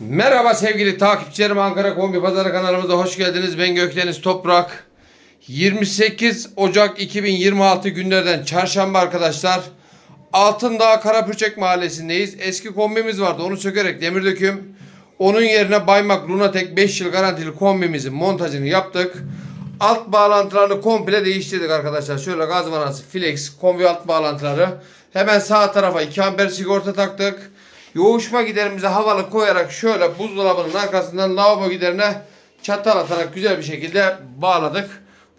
Merhaba sevgili takipçilerim Ankara Kombi Pazarı kanalımıza hoş geldiniz. Ben Gökdeniz Toprak. 28 Ocak 2026 günlerden çarşamba arkadaşlar. Altındağ Karapürçek mahallesindeyiz. Eski kombimiz vardı onu sökerek demir döküm. Onun yerine Baymak Lunatek 5 yıl garantili kombimizin montajını yaptık. Alt bağlantılarını komple değiştirdik arkadaşlar. Şöyle gaz vanası, flex, kombi alt bağlantıları. Hemen sağ tarafa 2 amper sigorta taktık. Yoğuşma giderimizi havalı koyarak şöyle buzdolabının arkasından lavabo giderine çatal atarak güzel bir şekilde bağladık.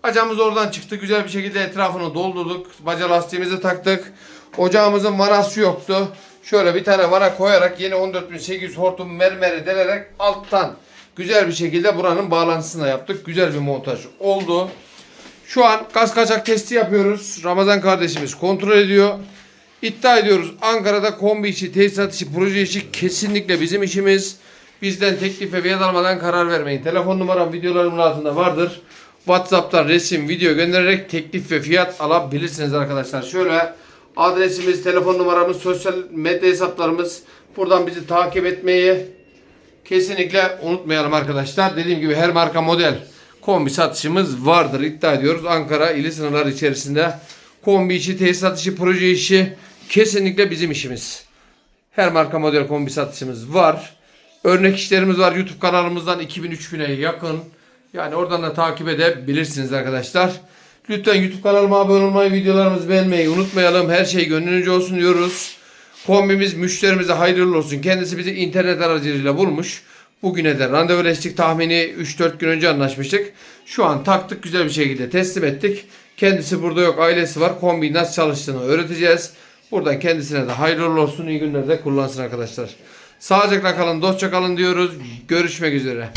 Bacamız oradan çıktı. Güzel bir şekilde etrafını doldurduk. Baca lastiğimizi taktık. Ocağımızın vanası yoktu. Şöyle bir tane vana koyarak yeni 14800 hortum mermeri delerek alttan güzel bir şekilde buranın bağlantısını yaptık. Güzel bir montaj oldu. Şu an gaz kaçak testi yapıyoruz. Ramazan kardeşimiz kontrol ediyor. İddia ediyoruz Ankara'da kombi işi, tesisat işi, proje işi kesinlikle bizim işimiz. Bizden teklif ve fiyat almadan karar vermeyin. Telefon numaram videolarımın altında vardır. WhatsApp'tan resim, video göndererek teklif ve fiyat alabilirsiniz arkadaşlar. Şöyle adresimiz, telefon numaramız, sosyal medya hesaplarımız. Buradan bizi takip etmeyi kesinlikle unutmayalım arkadaşlar. Dediğim gibi her marka model kombi satışımız vardır. İddia ediyoruz Ankara ili sınırları içerisinde. Kombi işi, tesisat işi, proje işi kesinlikle bizim işimiz. Her marka model kombi satışımız var. Örnek işlerimiz var YouTube kanalımızdan 2000-3000'e yakın. Yani oradan da takip edebilirsiniz arkadaşlar. Lütfen YouTube kanalıma abone olmayı, videolarımızı beğenmeyi unutmayalım. Her şey gönlünüzce olsun diyoruz. Kombimiz müşterimize hayırlı olsun. Kendisi bizi internet aracılığıyla bulmuş. Bugüne de randevuleştik tahmini 3-4 gün önce anlaşmıştık. Şu an taktık güzel bir şekilde teslim ettik. Kendisi burada yok ailesi var. Kombi nasıl çalıştığını öğreteceğiz. Buradan kendisine de hayırlı olsun. iyi günlerde kullansın arkadaşlar. Sağlıcakla kalın, dostça kalın diyoruz. Görüşmek üzere.